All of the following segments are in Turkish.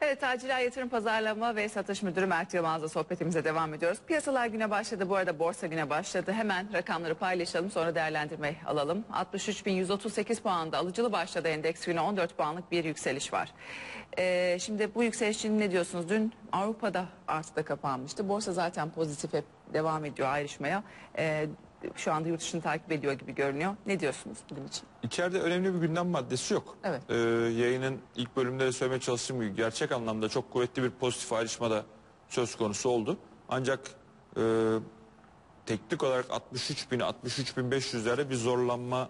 Evet, Taciler Yatırım Pazarlama ve Satış Müdürü Mert Yılmaz'la sohbetimize devam ediyoruz. Piyasalar güne başladı. Bu arada borsa güne başladı. Hemen rakamları paylaşalım sonra değerlendirme alalım. 63.138 puanda alıcılı başladı endeks güne 14 puanlık bir yükseliş var. Ee, şimdi bu yükseliş için ne diyorsunuz? Dün Avrupa'da artıda kapanmıştı. Borsa zaten pozitif hep devam ediyor ayrışmaya. Ee, şu anda yurt dışını takip ediyor gibi görünüyor. Ne diyorsunuz bugün için? İçeride önemli bir gündem maddesi yok. Evet. Ee, yayının ilk bölümde de söylemeye çalıştığım gibi gerçek anlamda çok kuvvetli bir pozitif ayrışma da söz konusu oldu. Ancak e, teknik olarak 63 bin 63 bin 500'lerde bir zorlanma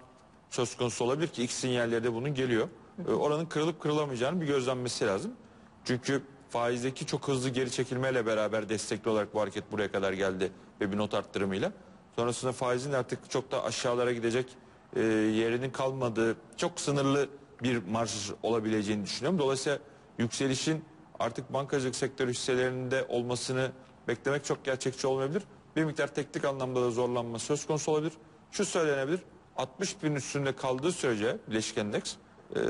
söz konusu olabilir ki ilk sinyalleri de bunun geliyor. Ee, oranın kırılıp kırılamayacağını bir gözlenmesi lazım. Çünkü faizdeki çok hızlı geri çekilmeyle beraber destekli olarak bu hareket buraya kadar geldi ve bir not arttırımıyla. Sonrasında faizin artık çok da aşağılara gidecek e, yerinin kalmadığı çok sınırlı bir marj olabileceğini düşünüyorum. Dolayısıyla yükselişin artık bankacılık sektörü hisselerinde olmasını beklemek çok gerçekçi olmayabilir. Bir miktar teknik anlamda da zorlanma söz konusu olabilir. Şu söylenebilir 60 bin üstünde kaldığı sürece bileşik endeks e,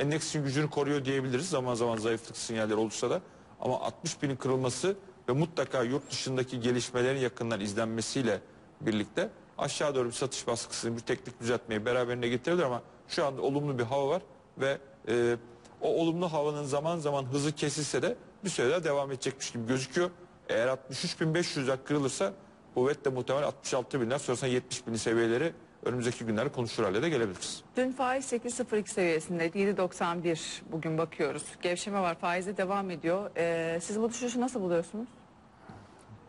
endeksin gücünü koruyor diyebiliriz. Zaman zaman zayıflık sinyalleri olursa da ama 60 binin kırılması ve mutlaka yurt dışındaki gelişmelerin yakından izlenmesiyle birlikte aşağı doğru bir satış baskısını bir teknik düzeltmeyi beraberinde getirebilir ama şu anda olumlu bir hava var ve e, o olumlu havanın zaman zaman hızı kesilse de bir süre daha devam edecekmiş gibi gözüküyor. Eğer 63.500'e kırılırsa kuvvetle muhtemel 66 binden sonrasında 70 bin seviyeleri önümüzdeki günlerde konuşur hale de gelebiliriz. Dün faiz 8.02 seviyesindeydi. 7.91 bugün bakıyoruz. Gevşeme var. Faize devam ediyor. Ee, siz bu düşüşü nasıl buluyorsunuz?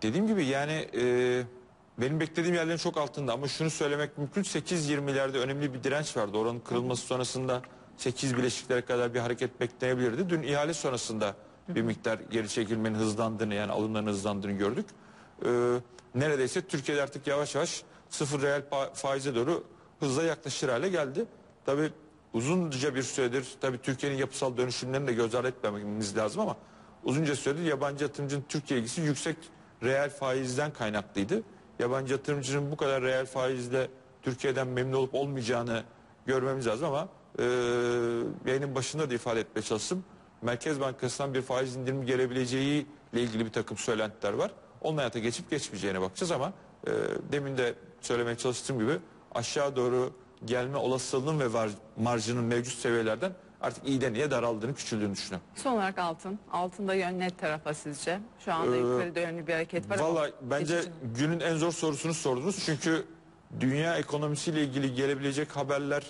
Dediğim gibi yani e, benim beklediğim yerlerin çok altında ama şunu söylemek mümkün 8.20'lerde önemli bir direnç vardı. Oranın kırılması sonrasında 8 bileşiklere kadar bir hareket beklenebilirdi. Dün ihale sonrasında bir miktar geri çekilmenin hızlandığını yani alımların hızlandığını gördük. Ee, neredeyse Türkiye'de artık yavaş yavaş sıfır reel faize doğru hızla yaklaşır hale geldi. Tabi uzunca bir süredir tabi Türkiye'nin yapısal dönüşümlerini de göz ardı etmememiz lazım ama uzunca süredir yabancı yatırımcının Türkiye ilgisi yüksek reel faizden kaynaklıydı. Yabancı yatırımcının bu kadar reel faizle Türkiye'den memnun olup olmayacağını görmemiz lazım ama e, yayının başında da ifade etmeye çalıştım. Merkez Bankası'ndan bir faiz indirimi gelebileceği ile ilgili bir takım söylentiler var. Onun hayata geçip geçmeyeceğine bakacağız ama e, demin de söylemeye çalıştığım gibi aşağı doğru gelme olasılığının ve var, marjının mevcut seviyelerden artık iyiden iyiye daraldığını, küçüldüğünü düşünüyorum. Son olarak altın. Altında yön net tarafa sizce? Şu anda Ee, yukarıda yönlü bir hareket var Valla bence geçici. günün en zor sorusunu sordunuz. Çünkü dünya ekonomisiyle ilgili gelebilecek haberler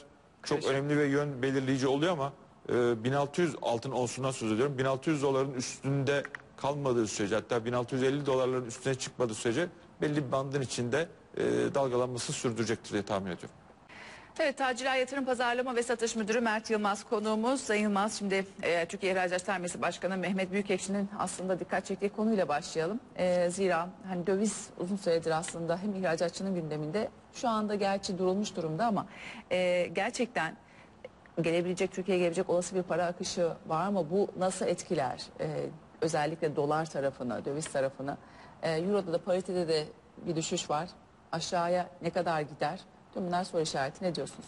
çok Karışık. önemli ve yön belirleyici oluyor ama e, 1600 altın onsundan söz ediyorum. 1600 doların üstünde kalmadığı sürece hatta 1650 dolarların üstüne çıkmadığı sürece belli bir bandın içinde e, dalgalanması sürdürecektir diye tahmin ediyorum. Evet, Taciler Yatırım Pazarlama ve Satış Müdürü Mert Yılmaz konuğumuz. Sayın Yılmaz şimdi e, Türkiye İhracat Sermayesi Başkanı Mehmet Büyükekşi'nin aslında dikkat çektiği konuyla başlayalım. E, zira hani döviz uzun süredir aslında hem ihracatçının gündeminde şu anda gerçi durulmuş durumda ama e, gerçekten gelebilecek Türkiye'ye gelecek olası bir para akışı var ama bu nasıl etkiler? E, özellikle dolar tarafını, döviz tarafını. E, Euro'da da paritede de bir düşüş var. Aşağıya ne kadar gider? Tüm bunlar soru işareti. Ne diyorsunuz?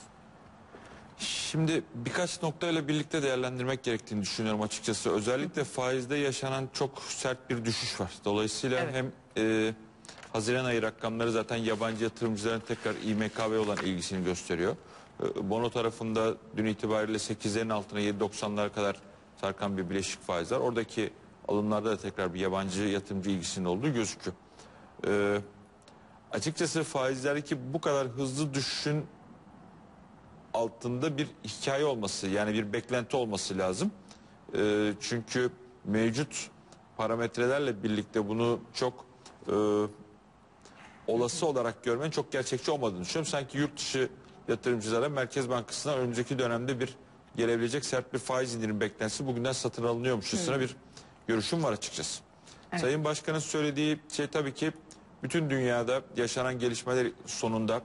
Şimdi birkaç noktayla birlikte değerlendirmek gerektiğini düşünüyorum açıkçası. Özellikle faizde yaşanan çok sert bir düşüş var. Dolayısıyla Evet. hem e, Haziran ayı rakamları zaten yabancı yatırımcıların tekrar İMKB olan ilgisini gösteriyor. E, bono tarafında dün itibariyle 8'lerin altına 7.90'lara kadar sarkan bir bileşik faiz var. Oradaki alımlarda da tekrar bir yabancı yatırımcı ilgisinin olduğu gözüküyor. E, açıkçası faizlerdeki bu kadar hızlı düşüşün altında bir hikaye olması yani bir beklenti olması lazım. Ee, çünkü mevcut parametrelerle birlikte bunu çok e, olası olarak görmenin çok gerçekçi olmadığını düşünüyorum. Sanki yurt dışı yatırımcılara Merkez Bankası'na önümüzdeki dönemde bir gelebilecek sert bir faiz indirim beklentisi bugünden satın alınıyormuşçasına bir görüşüm var açıkçası. Evet. Sayın Başkan'ın söylediği şey tabii ki bütün dünyada yaşanan gelişmeler sonunda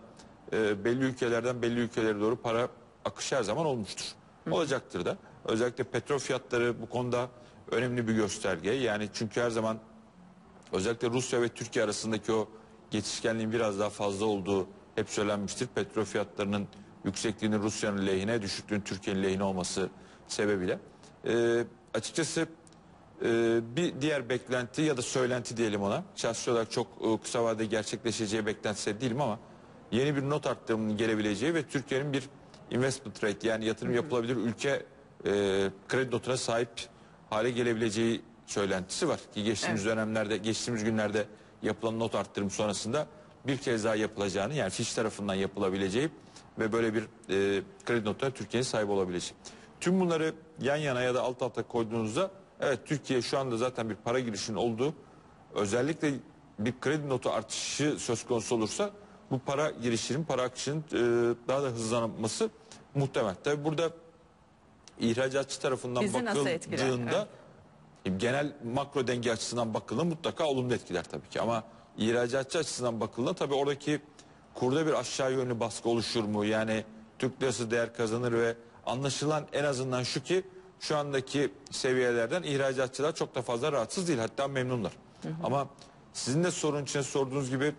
e, belli ülkelerden belli ülkelere doğru para akışı her zaman olmuştur. Olacaktır da. Özellikle petrol fiyatları bu konuda önemli bir gösterge. Yani çünkü her zaman özellikle Rusya ve Türkiye arasındaki o geçişkenliğin biraz daha fazla olduğu hep söylenmiştir. Petrol fiyatlarının yüksekliğinin Rusya'nın lehine, düşüklüğün Türkiye'nin lehine olması sebebiyle. E, açıkçası e, bir diğer beklenti ya da söylenti diyelim ona. Şahsi olarak çok e, kısa vadede gerçekleşeceği beklentisi değilim ama yeni bir not arttırımının gelebileceği ve Türkiye'nin bir investment rate yani yatırım yapılabilir ülke e, kredi notuna sahip hale gelebileceği söylentisi var. Ki geçtiğimiz dönemlerde, geçtiğimiz günlerde yapılan not arttırım sonrasında bir kez daha yapılacağını yani Fiş tarafından yapılabileceği ve böyle bir e, kredi notuna Türkiye'nin sahip olabileceği. Tüm bunları yan yana ya da alt alta koyduğunuzda evet Türkiye şu anda zaten bir para girişinin olduğu özellikle bir kredi notu artışı söz konusu olursa bu para girişinin, para akışının e, daha da hızlanması muhtemel. Tabi burada ihracatçı tarafından Bizi bakıldığında genel makro denge açısından bakıldığında mutlaka olumlu etkiler tabii ki. Ama ihracatçı açısından bakıldığında tabii oradaki kurda bir aşağı yönlü baskı oluşur mu? Yani Türk lirası değer kazanır ve anlaşılan en azından şu ki şu andaki seviyelerden ihracatçılar çok da fazla rahatsız değil hatta memnunlar. Ama sizin de sorun için sorduğunuz gibi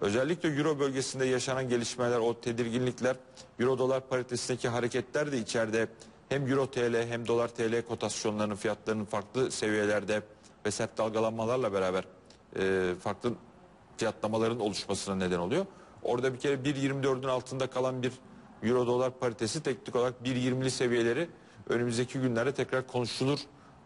özellikle Euro bölgesinde yaşanan gelişmeler, o tedirginlikler, Euro dolar paritesindeki hareketler de içeride hem Euro TL hem Dolar TL kotasyonlarının fiyatlarının farklı seviyelerde ve sert dalgalanmalarla beraber e, farklı fiyatlamaların oluşmasına neden oluyor. Orada bir kere 1.24'ün altında kalan bir Euro dolar paritesi teknik olarak 1.20'li seviyeleri önümüzdeki günlerde tekrar konuşulur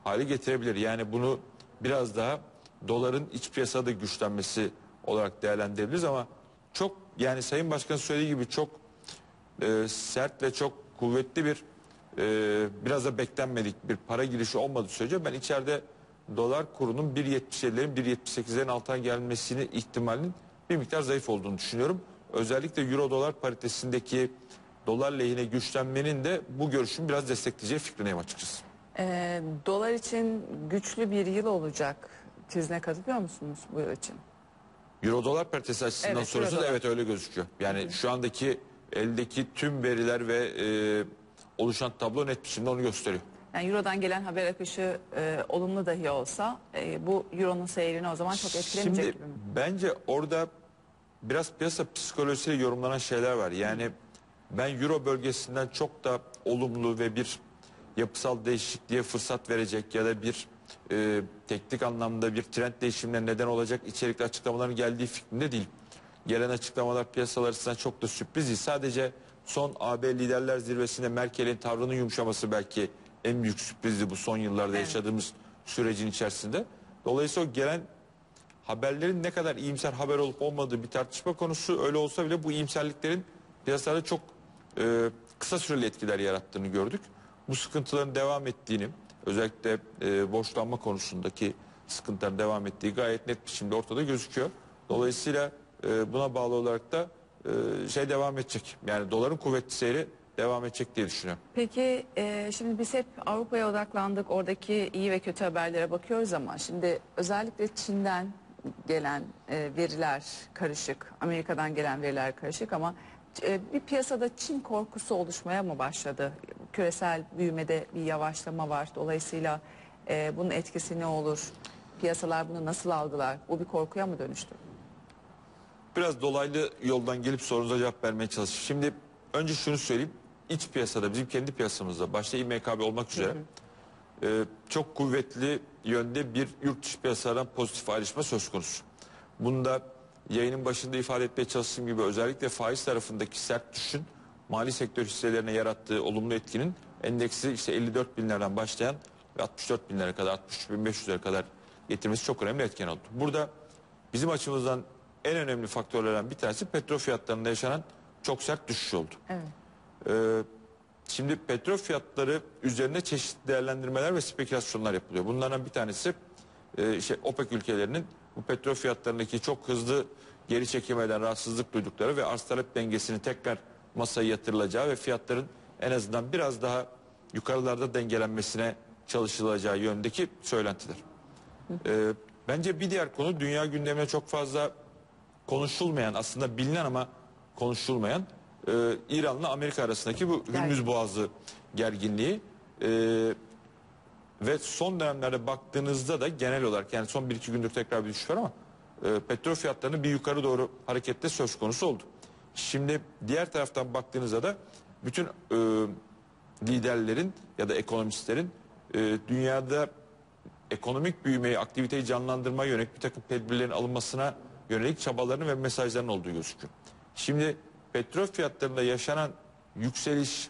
hale getirebilir. Yani bunu biraz daha doların iç piyasada güçlenmesi olarak değerlendirebiliriz ama çok yani Sayın Başkan söylediği gibi çok e, sert ve çok kuvvetli bir e, biraz da beklenmedik bir para girişi olmadığı sürece ben içeride dolar kurunun 1.77'lerin 1.78'lerin altına gelmesini ihtimalinin bir miktar zayıf olduğunu düşünüyorum. Özellikle euro dolar paritesindeki dolar lehine güçlenmenin de bu görüşün biraz destekleyeceği fikrindeyim açıkçası. Ee, dolar için güçlü bir yıl olacak. Tezine katılıyor musunuz bu yıl için? Euro dolar paritesi açısından Evet, soruyorsunuz evet öyle gözüküyor. Yani şu andaki eldeki tüm veriler ve e, oluşan tablo net biçimde onu gösteriyor. Yani Euro'dan gelen haber akışı e, olumlu dahi olsa e, bu Euro'nun seyrini o zaman çok etkilemeyecek Şimdi gibi mi? bence orada biraz piyasa psikolojisiyle yorumlanan şeyler var. Yani ben Euro bölgesinden çok da olumlu ve bir yapısal değişikliğe fırsat verecek ya da bir e, teknik anlamda bir trend değişimine neden olacak içerikli açıklamaların geldiği fikrinde değil. Gelen açıklamalar piyasalar açısından çok da sürpriz değil. Sadece son AB liderler zirvesinde Merkel'in tavrının yumuşaması belki en büyük sürprizdi bu son yıllarda Evet. yaşadığımız sürecin içerisinde. Dolayısıyla o gelen haberlerin ne kadar iyimser haber olup olmadığı bir tartışma konusu öyle olsa bile bu iyimserliklerin piyasalarda çok e, kısa süreli etkiler yarattığını gördük. Bu sıkıntıların devam ettiğini özellikle e, borçlanma konusundaki sıkıntıların devam ettiği gayet net biçimde ortada gözüküyor. Dolayısıyla e, buna bağlı olarak da e, şey devam edecek. Yani doların kuvvetli seyri devam edecek diye düşünüyorum. Peki e, şimdi biz hep Avrupa'ya odaklandık. Oradaki iyi ve kötü haberlere bakıyoruz ama şimdi özellikle Çin'den gelen e, veriler karışık. Amerika'dan gelen veriler karışık ama bir piyasada Çin korkusu oluşmaya mı başladı? Küresel büyümede bir yavaşlama var. Dolayısıyla e, bunun etkisi ne olur? Piyasalar bunu nasıl algılar? Bu bir korkuya mı dönüştü? Biraz dolaylı yoldan gelip sorunuza cevap vermeye çalışayım. Şimdi önce şunu söyleyeyim. İç piyasada bizim kendi piyasamızda başta İMKB olmak üzere e, çok kuvvetli yönde bir yurt dışı piyasalardan pozitif ayrışma söz konusu. Bunda yayının başında ifade etmeye çalıştığım gibi özellikle faiz tarafındaki sert düşün mali sektör hisselerine yarattığı olumlu etkinin endeksi işte 54 binlerden başlayan ve 64 binlere kadar 63 bin 500'lere kadar getirmesi çok önemli etken oldu. Burada bizim açımızdan en önemli faktörlerden bir tanesi petrol fiyatlarında yaşanan çok sert düşüş oldu. Evet. Ee, şimdi petrol fiyatları üzerine çeşitli değerlendirmeler ve spekülasyonlar yapılıyor. Bunlardan bir tanesi e, işte OPEC ülkelerinin bu petrol fiyatlarındaki çok hızlı geri çekilmeden rahatsızlık duydukları ve arz talep dengesini tekrar masaya yatırılacağı ve fiyatların en azından biraz daha yukarılarda dengelenmesine çalışılacağı yöndeki söylentiler. Ee, bence bir diğer konu dünya gündemine çok fazla konuşulmayan aslında bilinen ama konuşulmayan e, İran'la Amerika arasındaki bu. Hürmüz Boğazı gerginliği E, ve son dönemlerde baktığınızda da genel olarak yani son 1-2 gündür tekrar bir düşüş var ama e, petrol fiyatlarının bir yukarı doğru harekette söz konusu oldu. Şimdi diğer taraftan baktığınızda da bütün e, liderlerin ya da ekonomistlerin e, dünyada ekonomik büyümeyi, aktiviteyi canlandırmaya yönelik bir takım tedbirlerin alınmasına yönelik çabalarının ve mesajların olduğu gözüküyor. Şimdi petrol fiyatlarında yaşanan yükseliş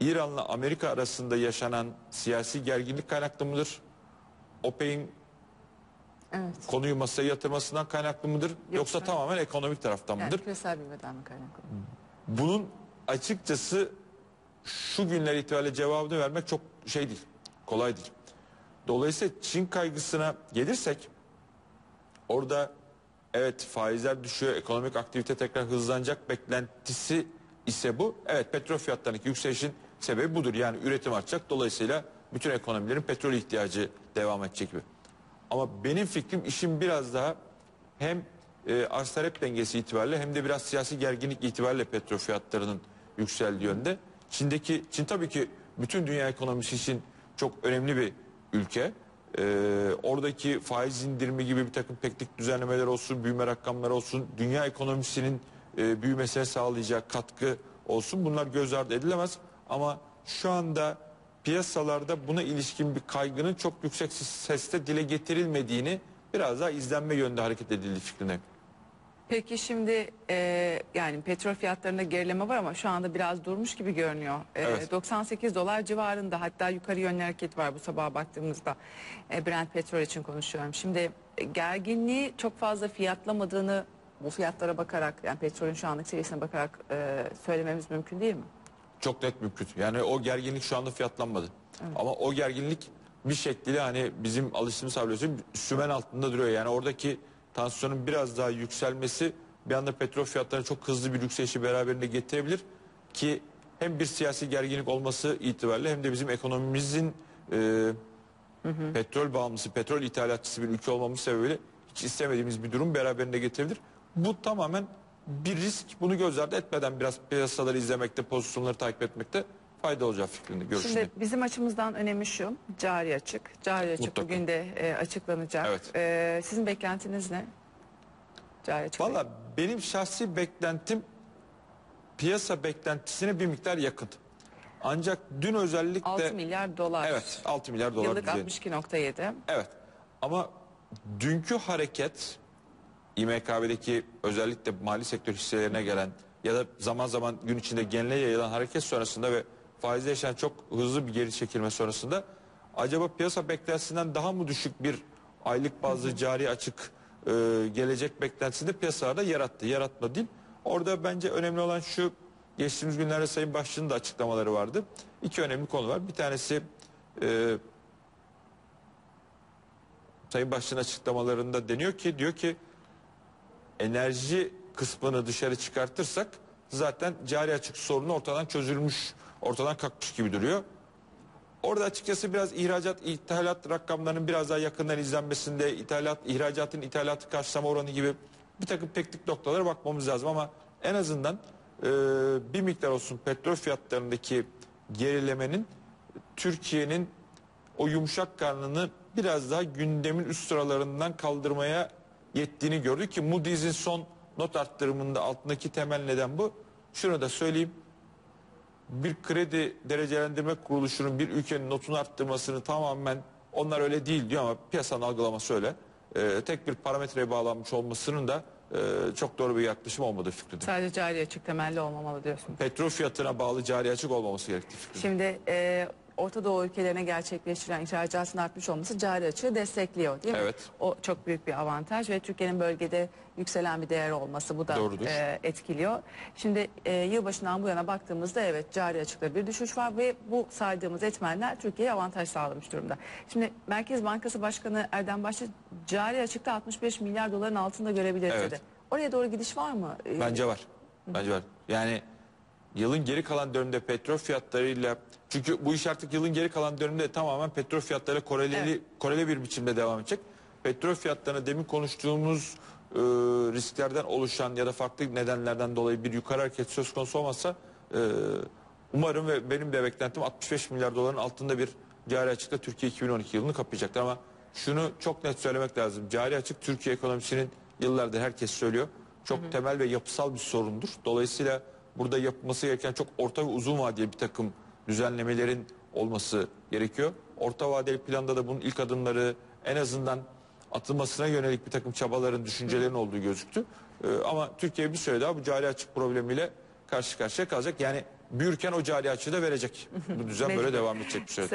İran'la Amerika arasında yaşanan siyasi gerginlik kaynaklı mıdır? OPEC'in Evet. konuyu masaya yatırmasından kaynaklı mıdır? Yoksa tamamen ekonomik taraftan Yani mıdır? küresel büyümeden mi kaynaklı? Bunun açıkçası şu günler itibariyle cevabını vermek çok şey değil, kolay değil. Dolayısıyla Çin kaygısına gelirsek orada evet faizler düşüyor, ekonomik aktivite tekrar hızlanacak beklentisi ise bu. Evet petrol fiyatlarındaki yükselişin sebebi budur. Yani üretim artacak. Dolayısıyla bütün ekonomilerin petrol ihtiyacı devam edecek gibi. Ama benim fikrim işin biraz daha hem e, arz talep dengesi itibariyle hem de biraz siyasi gerginlik itibariyle petrol fiyatlarının yükseldiği yönde. Çin'deki Çin tabii ki bütün dünya ekonomisi için çok önemli bir ülke. E, oradaki faiz indirimi gibi bir takım teknik düzenlemeler olsun, büyüme rakamları olsun, dünya ekonomisinin e, büyümesine sağlayacak katkı olsun. Bunlar göz ardı edilemez ama şu anda piyasalarda buna ilişkin bir kaygının çok yüksek sesle dile getirilmediğini biraz daha izlenme yönünde hareket edildiği fikrine. Peki şimdi e, yani petrol fiyatlarında gerileme var ama şu anda biraz durmuş gibi görünüyor. E, Evet. 98 dolar civarında hatta yukarı yönlü hareket var bu sabaha baktığımızda. E, Brent petrol için konuşuyorum. Şimdi gerginliği çok fazla fiyatlamadığını bu fiyatlara bakarak yani petrolün şu anlık seviyesine bakarak e, söylememiz mümkün değil mi? Çok net mümkün. Yani o gerginlik şu anda fiyatlanmadı. Ama o gerginlik bir şekilde hani bizim alıştığımız tablosu sümen altında duruyor. Yani oradaki tansiyonun biraz daha yükselmesi bir anda petrol fiyatlarına çok hızlı bir yükselişi beraberinde getirebilir. Ki hem bir siyasi gerginlik olması itibariyle hem de bizim ekonomimizin e, petrol bağımlısı, petrol ithalatçısı bir ülke olmamız sebebiyle hiç istemediğimiz bir durum beraberinde getirebilir. Bu tamamen bir risk. Bunu göz ardı etmeden biraz piyasaları izlemekte, pozisyonları takip etmekte fayda olacak fikrinde, görüşünde. Şimdi bizim açımızdan önemli şu cari açık. Cari açık Mutlaka. bugün de e, açıklanacak. Evet. E, sizin beklentiniz ne? Cari açık. Valla benim şahsi beklentim piyasa beklentisine bir miktar yakın. Ancak dün özellikle 6 milyar dolar. evet 6 milyar dolar Yıllık düzeyinde. 62.7. Evet. Ama dünkü hareket İMKB'deki özellikle mali sektör hisselerine gelen ya da zaman zaman gün içinde genele yayılan hareket sonrasında ve faizde yaşanan çok hızlı bir geri çekilme sonrasında acaba piyasa beklentisinden daha mı düşük bir aylık bazlı cari açık e, gelecek beklentisinde piyasalarda yarattı. Yaratma değil. Orada bence önemli olan şu geçtiğimiz günlerde Sayın Başkan'ın da açıklamaları vardı. İki önemli konu var. Bir tanesi e, Sayın Başkan'ın açıklamalarında deniyor ki diyor ki enerji kısmını dışarı çıkartırsak zaten cari açık sorunu ortadan çözülmüş, ortadan kalkmış gibi duruyor. Orada açıkçası biraz ihracat, ithalat rakamlarının biraz daha yakından izlenmesinde, ithalat, ihracatın ithalatı karşılama oranı gibi bir takım teknik noktalara bakmamız lazım ama en azından e, bir miktar olsun petrol fiyatlarındaki gerilemenin Türkiye'nin o yumuşak karnını biraz daha gündemin üst sıralarından kaldırmaya yettiğini gördük ki Moody's'in son not arttırımında altındaki temel neden bu. Şunu da söyleyeyim. Bir kredi derecelendirme kuruluşunun bir ülkenin notunu arttırmasını tamamen onlar öyle değil diyor ama piyasanın algılaması öyle. Ee, tek bir parametreye bağlanmış olmasının da e, çok doğru bir yaklaşım olmadığı fikrinde. Sadece cari açık temelli olmamalı diyorsun. Petrol fiyatına bağlı cari açık olmaması gerektiği fikrinde. Şimdi e, Orta Doğu ülkelerine gerçekleştirilen ihracatın artmış olması cari açığı destekliyor değil mi? Evet. O çok büyük bir avantaj ve Türkiye'nin bölgede yükselen bir değer olması bu da Doğrudur. e, etkiliyor. Şimdi e, yılbaşından bu yana baktığımızda evet cari açıkta bir düşüş var ve bu saydığımız etmenler Türkiye'ye avantaj sağlamış durumda. Şimdi Merkez Bankası Başkanı Erdem Başçı cari açıkta 65 milyar doların altında görebiliriz Evet. dedi. Oraya doğru gidiş var mı? E, Bence var. Bence var. Yani yılın geri kalan döneminde petrol fiyatlarıyla çünkü bu iş artık yılın geri kalan döneminde tamamen petrol fiyatları koreleli Evet. korele bir biçimde devam edecek. Petrol fiyatlarına demin konuştuğumuz e, risklerden oluşan ya da farklı nedenlerden dolayı bir yukarı hareket söz konusu olmazsa e, umarım ve benim de beklentim 65 milyar doların altında bir cari açıkla Türkiye 2012 yılını kapayacaktır ama şunu çok net söylemek lazım. Cari açık Türkiye ekonomisinin yıllardır herkes söylüyor. Çok temel ve yapısal bir sorundur. Dolayısıyla burada yapılması gereken çok orta ve uzun vadeli bir takım düzenlemelerin olması gerekiyor. Orta vadeli planda da bunun ilk adımları en azından atılmasına yönelik bir takım çabaların, düşüncelerin olduğu gözüktü. Ee, ama Türkiye bir süre daha bu cari açık problemiyle karşı karşıya kalacak. Yani büyürken o cari açığı da verecek. Bu düzen böyle devam edecek bir süre.